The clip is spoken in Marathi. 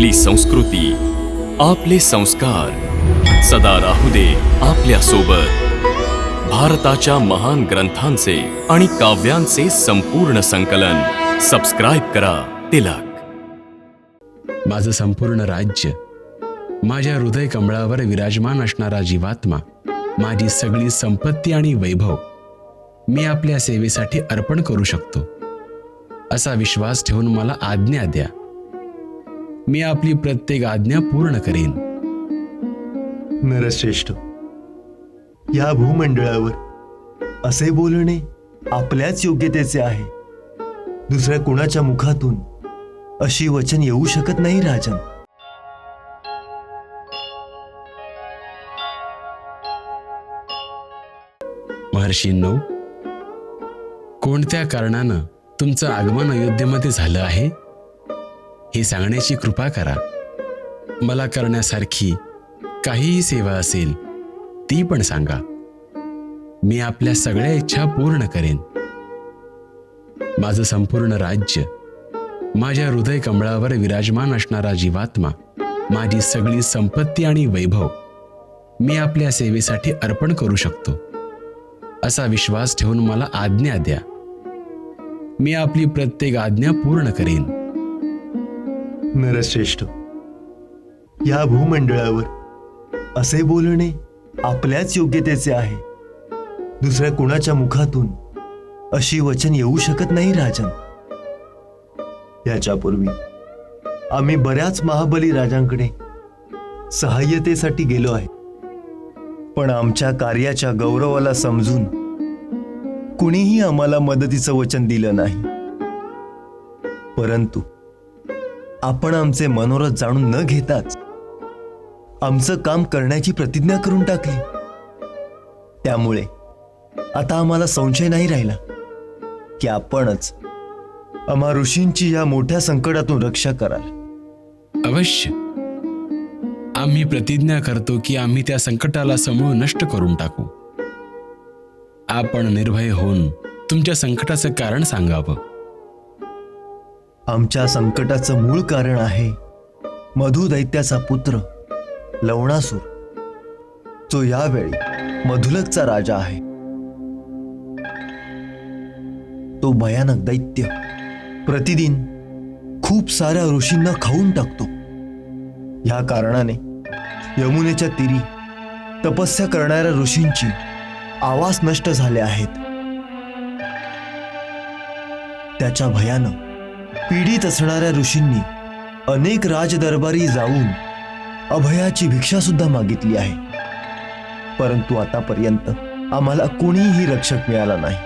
आपली संस्कृती आपले संस्कार. सदा राहू दे आपल्यासोबत भारताच्या महान ग्रंथांचे आणि काव्यांचे संपूर्ण संकलन. सबस्क्राईब करा तिलक. माझं संपूर्ण राज्य माझ्या हृदय कमळावर विराजमान असणारा जीवात्मा माझी सगळी संपत्ती आणि वैभव मी आपल्या सेवेसाठी अर्पण करू शकतो. असा विश्वास ठेवून मला आज्ञा द्या. मी आपली प्रत्येक आज्ञा पूर्ण करेन. नरश्रेष्ठ या भूमंडळावर असे बोलणे आपल्याच योग्यतेचे आहे. दुसऱ्या कुणाच्या मुखातून अशी वचन येऊ शकत नाही राजन. महर्षींनो कोणत्या कारणानं तुमचं आगमन अयोध्येमध्ये झालं आहे? हे सांगण्याची कृपा करा. मला करण्यासारखी काहीही सेवा असेल ती पण सांगा. मी आपल्या सगळ्या इच्छा पूर्ण करेन. माझं संपूर्ण राज्य माझ्या हृदय कमळावर विराजमान असणारा जीवात्मा माझी सगळी संपत्ती आणि वैभव मी आपल्या सेवेसाठी अर्पण करू शकतो. असा विश्वास ठेवून मला आज्ञा द्या. मी आपली प्रत्येक आज्ञा पूर्ण करेन. नरश्रेष्ठ. या भूमंडळावर असे बोलणे आपल्याच योग्यतेचे आहे. दुसऱ्या कुणाच्या मुखातून अशी वचन येऊ शकत नाही राजन. याच्यापूर्वी आम्ही बऱ्याच महाबली राजांकडे सहाय्यतेसाठी गेलो आहे. पण आमच्या कार्याच्या गौरवाला समजून कुणीही आम्हाला मदतीचं वचन दिलं नाही. परंतु आपण आमचे मनोरथ जाणून न घेताच आमचं काम करण्याची प्रतिज्ञा करून टाकली. त्यामुळे आता आम्हाला संशय नाही राहिला की आपणच आम्हा ऋषींची या मोठ्या संकटातून रक्षा कराल. अवश्य. आम्ही प्रतिज्ञा करतो की आम्ही त्या संकटाला समूळ नष्ट करून टाकू. आपण निर्भय होऊन तुमच्या संकटाचं कारण सांगावं. आमच्या संकटाचं मूळ कारण आहे मधु दैत्याचा पुत्र लवणासूर. जो यावेळी मधुलकचा राजा आहे. तो भयानक दैत्य प्रतिदिन खूप साऱ्या ऋषींना खाऊन टाकतो. या कारणाने यमुनेच्या तीरी तपस्या करणाऱ्या ऋषींची आवास नष्ट झाले आहेत. त्याच्या भयानं पीडित असणाऱ्या ऋषींनी अनेक राजदरबारी जाऊन अभयाची भिक्षा सुद्धा मागितली आहे. परंतु आतापर्यंत आम्हाला कोणीही रक्षक मिळाला नाही.